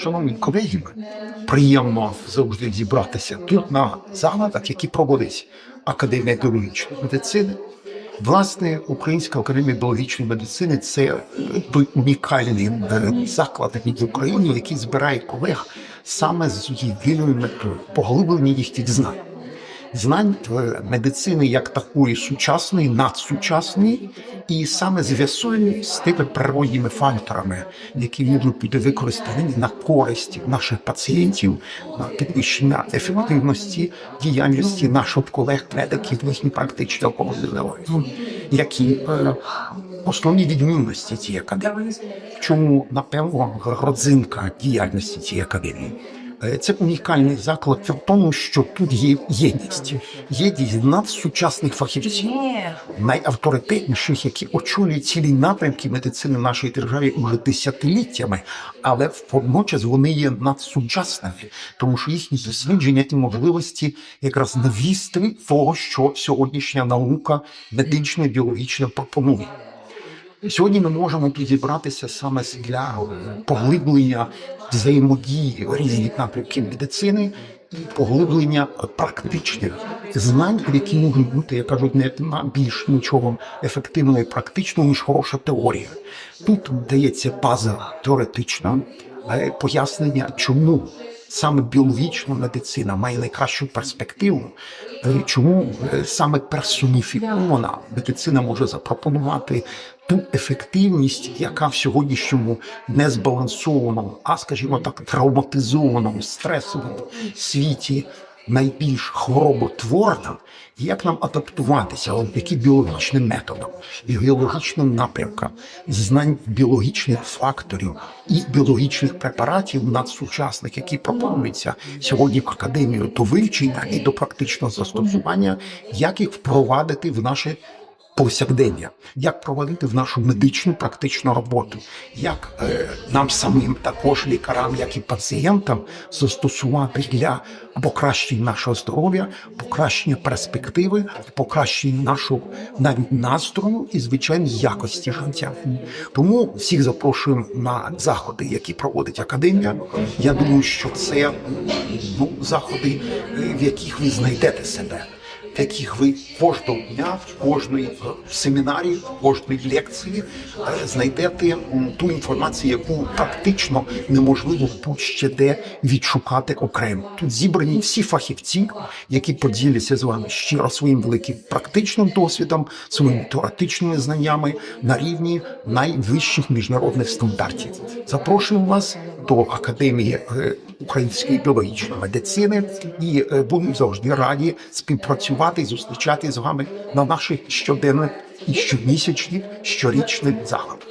Шановні колеги, приємно завжди зібратися тут на заходах, які проводить Академія біологічної медицини. Власне, Українська академія біологічної медицини це унікальний заклад в Україні, який збирає колег саме з єдиною метою поглиблення їхніх знань. Знань е, медицини як такої сучасної, надсучасної, і саме з'ясовані з тими природніми факторами, які можуть бути використані на користь наших пацієнтів, на підвищення ефективності діяльності наших колег, медиків, їхні практичні обов'язки, які е, основні відмінності цієї академії. Чому напевно родзинка діяльності цієї академії? Е, Це унікальний заклад в тому, що тут є єдність, єдність надсучасних фахівців, найавторитетніших, які очолюють цілі напрямки медицини в нашій державі уже десятиліттями, але водночас вони є надсучасними, тому що їхні дослідження і можливості якраз навісти того, що сьогоднішня наука медична біологічна пропонує. Сьогодні ми можемо тут зібратися саме для поглиблення взаємодії різних напрямків медицини і поглиблення практичних знань, які можуть бути, як кажуть, не більш нічого ефективного і практичного, ніж хороша теорія. Тут дається база теоретична е, пояснення, чому саме біологічна медицина має найкращу перспективу, е, чому е, саме персоніфікована медицина може запропонувати ту ефективність, яка в сьогоднішньому незбалансованому, а скажімо так, травматизованому, стресовому світі найбільш хвороботворна, як нам адаптуватися, завдяки біологічним методом і біологічним напрямкам знань біологічних факторів і біологічних препаратів надсучасних, які пропонуються сьогодні в академію до вивчення і до практичного застосування, як їх впровадити в наше повсякдення, як проводити в нашу медичну практичну роботу, як е, нам самим, також лікарам, як і пацієнтам, застосувати для покращення нашого здоров'я, покращення перспективи, покращення нашого настрою і звичайно якості життя. Тому всіх запрошуємо на заходи, які проводить академія. Я думаю, що це ну, заходи, е, в яких ви знайдете себе яких ви кожного дня, в кожній семінарі, в кожній лекції е, знайдете ту інформацію, яку практично неможливо будь-ще де відшукати окремо. Тут зібрані всі фахівці, які поділяться з вами щиро своїм великим практичним досвідом, своїми теоретичними знаннями на рівні найвищих міжнародних стандартів. Запрошуємо вас до академії е, української біологічної медицини і е, будемо завжди раді співпрацювати і зустрічати з вами на наших щоденних і щомісячних щорічних заходах.